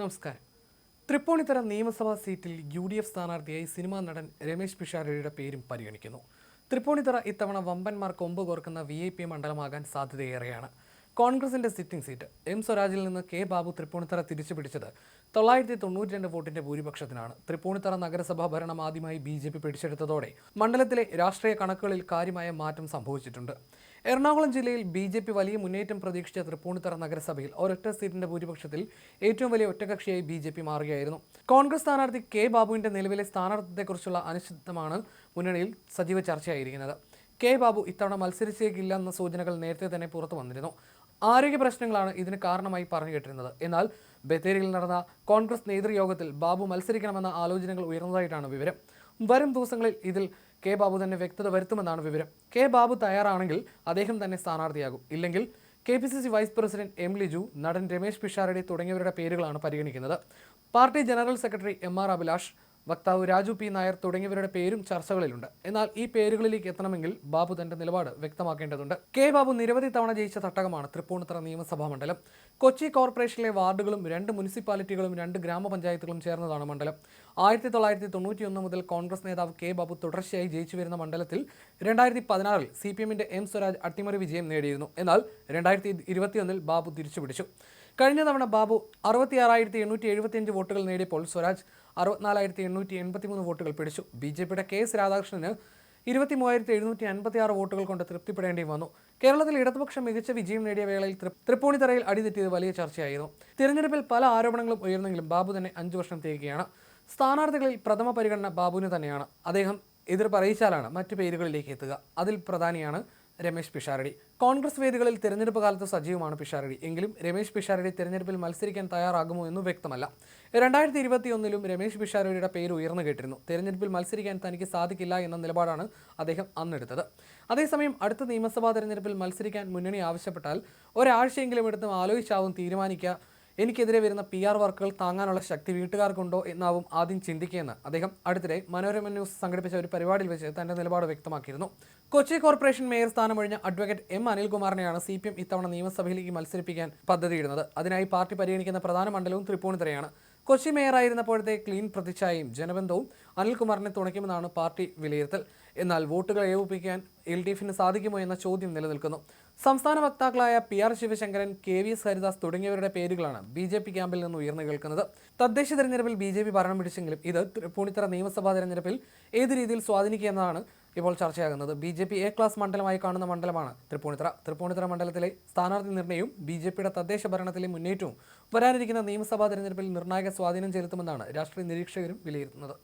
നമസ്കാരം. തൃപ്പൂണിത്തറ നിയമസഭാ സീറ്റിൽ യു ഡി എഫ് സ്ഥാനാർത്ഥിയായി സിനിമാ നടൻ രമേശ് പിഷാരടിയുടെ പേരും പരിഗണിക്കുന്നു. തൃപ്പൂണിത്തറ ഇത്തവണ വമ്പന്മാർ കൊമ്പ് കോർക്കുന്ന വി ഐ പി മണ്ഡലമാകാൻ സാധ്യതയേറെയാണ്. കോൺഗ്രസിന്റെ സിറ്റിംഗ് സീറ്റ്. എം സ്വരാജിൽ നിന്ന് കെ ബാബു തൃപ്പൂണിത്തറ തിരിച്ചു പിടിച്ചത് തൊള്ളായിരത്തി തൊണ്ണൂറ്റി രണ്ട് വോട്ടിന്റെ ഭൂരിപക്ഷത്തിനാണ്. തൃപ്പൂണിത്തറ നഗരസഭാ ഭരണം ആദ്യമായി ബി ജെ പി പിടിച്ചെടുത്തതോടെ മണ്ഡലത്തിലെ രാഷ്ട്രീയ കണക്കുകളിൽ കാര്യമായ മാറ്റം സംഭവിച്ചിട്ടുണ്ട്. എറണാകുളം ജില്ലയിൽ ബി ജെ പി വലിയ മുന്നേറ്റം പ്രതീക്ഷിച്ച തൃപ്പൂണിത്തറ നഗരസഭയിൽ ഒരൊറ്റ സീറ്റിന്റെ ഭൂരിപക്ഷത്തിൽ ഏറ്റവും വലിയ ഒറ്റകക്ഷിയായി ബി ജെ പി മാറുകയായിരുന്നു. കോൺഗ്രസ് സ്ഥാനാർത്ഥി കെ ബാബുവിന്റെ നിലവിലെ സ്ഥാനാർത്ഥിത്വത്തെക്കുറിച്ചുള്ള അനിശ്ചിതമാണ് മുന്നണിയിൽ സജീവ ചർച്ചയായിരിക്കുന്നത്. കെ ബാബു ഇത്തവണ മത്സരിച്ചേക്കില്ല എന്ന സൂചനകൾ നേരത്തെ തന്നെ പുറത്തു വന്നിരുന്നു. ആരോഗ്യ പ്രശ്നങ്ങളാണ് ഇതിന് കാരണമായി പറഞ്ഞു കേട്ടിരുന്നത്. എന്നാൽ ബത്തേരിയിൽ നടന്ന കോൺഗ്രസ് നേതൃയോഗത്തിൽ ബാബു മത്സരിക്കണമെന്ന ആലോചനകൾ ഉയർന്നതായിട്ടാണ് വിവരം. വരും ദിവസങ്ങളിൽ ഇതിൽ കെ ബാബു തന്നെ വ്യക്തത വരുത്തുമെന്നാണ് വിവരം. കെ ബാബു തയ്യാറാണെങ്കിൽ അദ്ദേഹം തന്നെ സ്ഥാനാർത്ഥിയാകും. ഇല്ലെങ്കിൽ K P C C vice president M Liju നടൻ രമേശ് പിഷാരടി തുടങ്ങിയവരുടെ പേരുകളാണ് പരിഗണിക്കുന്നത്. Party general secretary M R Abhilash വക്താവ് രാജു പി നായർ തുടങ്ങിയവരുടെ പേരും ചർച്ചകളിലുണ്ട്. എന്നാൽ ഈ പേരുകളിലേക്ക് എത്തണമെങ്കിൽ ബാബു തന്റെ നിലപാട് വ്യക്തമാക്കേണ്ടതുണ്ട്. കെ ബാബു നിരവധി തവണ ജയിച്ച തട്ടകമാണ് തൃപ്പൂണിത്തറ നിയമസഭാ മണ്ഡലം കൊച്ചി കോർപ്പറേഷനിലെ വാർഡുകളും രണ്ട് മുനിസിപ്പാലിറ്റികളും രണ്ട് ഗ്രാമപഞ്ചായത്തുകളും ചേർന്നതാണ് മണ്ഡലം. ആയിരത്തി തൊള്ളായിരത്തി തൊണ്ണൂറ്റിയൊന്ന് മുതൽ കോൺഗ്രസ് നേതാവ് കെ ബാബു തുടർച്ചയായി ജയിച്ചു വരുന്ന മണ്ഡലത്തിൽ രണ്ടായിരത്തി പതിനാറിൽ സി പി എമ്മിന്റെ എം സ്വരാജ് അട്ടിമറി വിജയം നേടിയിരുന്നു. എന്നാൽ രണ്ടായിരത്തി ഇരുപത്തിയൊന്നിൽ ബാബു തിരിച്ചുപിടിച്ചു. കഴിഞ്ഞ തവണ ബാബു അറുപത്തിയാറായിരത്തി എണ്ണൂറ്റി എഴുപത്തിയഞ്ച് വോട്ടുകൾ നേടിയപ്പോൾ സ്വരാജ് അറുപത്തിനാലായിരത്തി എണ്ണൂറ്റി എൺപത്തിമൂന്ന് വോട്ടുകൾ പിടിച്ചു. ബി ജെ പിയുടെ കെ എസ് രാധാകൃഷ്ണന് ഇരുപത്തി മൂവായിരത്തി എഴുന്നൂറ്റി അൻപത്തി ആറ് വോട്ടുകൾ കൊണ്ട് തൃപ്തിപ്പെടേണ്ടി വന്നു. കേരളത്തിൽ ഇടതുപക്ഷം മികച്ച വിജയം നേടിയ വേളയിൽ തൃപ്പൂണിത്തറയിൽ അടിതെറ്റിയത് വലിയ ചർച്ചയായിരുന്നു. തിരഞ്ഞെടുപ്പിൽ പല ആരോപണങ്ങളും ഉയർന്നെങ്കിലും ബാബു തന്നെ അഞ്ചു വർഷം തികയാണ് സ്ഥാനാർത്ഥികളിൽ പ്രഥമ പരിഗണന ബാബുവിന് തന്നെയാണ്. അദ്ദേഹം എതിർ പറയിച്ചാലാണ് മറ്റു പേരുകളിലേക്ക് എത്തുക. അതിൽ പ്രധാനിയാണ് രമേശ് പിഷാരടി. കോൺഗ്രസ് വേദികളിൽ തിരഞ്ഞെടുപ്പ് കാലത്ത് സജീവമാണ് പിഷാരടി. എങ്കിലും രമേശ് പിഷാരടി തിരഞ്ഞെടുപ്പിൽ മത്സരിക്കാൻ തയ്യാറാകുമോ എന്ന് വ്യക്തമല്ല. രണ്ടായിരത്തി ഇരുപത്തിയൊന്നിലും രമേശ് പിഷാരടിയുടെ പേര് ഉയർന്നു കേട്ടിരുന്നു. തിരഞ്ഞെടുപ്പിൽ മത്സരിക്കാൻ തനിക്ക് സാധിക്കില്ല എന്ന നിലപാടാണ് അദ്ദേഹം അന്നെടുത്തത്. അതേസമയം അടുത്ത നിയമസഭാ തെരഞ്ഞെടുപ്പിൽ മത്സരിക്കാൻ മുന്നണി ആവശ്യപ്പെട്ടാൽ ഒരാഴ്ചയെങ്കിലും എടുത്തും ആലോചിച്ചാവും തീരുമാനിക്കുക. എനിക്കെതിരെ വരുന്ന പി ആർ വർക്കുകൾ താങ്ങാനുള്ള ശക്തി വീട്ടുകാർക്കുണ്ടോ എന്നാവും ആദ്യം ചിന്തിക്കുകയെന്ന് അദ്ദേഹം അടുത്തിടെ മനോരമ ന്യൂസ് സംഘടിപ്പിച്ച ഒരു പരിപാടിയിൽ വെച്ച് തന്റെ നിലപാട് വ്യക്തമാക്കിയിരുന്നു. കൊച്ചി കോർപ്പറേഷൻ മേയർ സ്ഥാനം സ്ഥാനമൊഴിഞ്ഞ അഡ്വക്കേറ്റ് എം അനിൽകുമാറിനെയാണ് സി പി എം ഇത്തവണ നിയമസഭയിലേക്ക് മത്സരിപ്പിക്കാൻ പദ്ധതിയിടുന്നത്. അതിനായി പാർട്ടി പരിഗണിക്കുന്ന പ്രധാന മണ്ഡലവും തൃപ്പൂണിത്തുറയാണ്. കൊച്ചി മേയറായിരുന്നപ്പോഴത്തെ ക്ലീൻ പ്രതിച്ഛായയും ജനബന്ധവും അനിൽകുമാറിനെ തുണയ്ക്കുമെന്നാണ് പാർട്ടി വിലയിരുത്തൽ. എന്നാൽ വോട്ടുകൾ ഏകോപിപ്പിക്കാൻ എൽ ഡി എഫിന് സാധിക്കുമോ എന്ന ചോദ്യം നിലനിൽക്കുന്നു. സംസ്ഥാന വക്താക്കളായ P R Sivasankaran K V S Haridas തുടങ്ങിയവരുടെ പേരുകളാണ് ബി ജെ പി ക്യാമ്പിൽ നിന്ന് ഉയർന്നു കേൾക്കുന്നത്. തദ്ദേശ തെരഞ്ഞെടുപ്പിൽ ബി ജെ പി ഭരണം പിടിച്ചെങ്കിലും ഇത് തൃപ്പൂണിത്തറ നിയമസഭാ തെരഞ്ഞെടുപ്പിൽ ഏത് രീതിയിൽ സ്വാധീനിക്കുമെന്നാണ് ഇപ്പോൾ ചർച്ചയാകുന്നത്. B J P A class മണ്ഡലമായി കാണുന്ന മണ്ഡലമാണ് തൃപ്പൂണിത്തറ. തൃപ്പൂണിത്തറ മണ്ഡലത്തിലെ സ്ഥാനാർത്ഥി നിർണയവും ബി ജെ പിയുടെ തദ്ദേശ ഭരണത്തിലെ മുന്നേറ്റവും. വരാനിരിക്കുന്ന നിയമസഭാ തെരഞ്ഞെടുപ്പിൽ നിർണായക സ്വാധീനം ചെലുത്തുമെന്നാണ് രാഷ്ട്രീയ നിരീക്ഷകരും വിലയിരുത്തുന്നത്.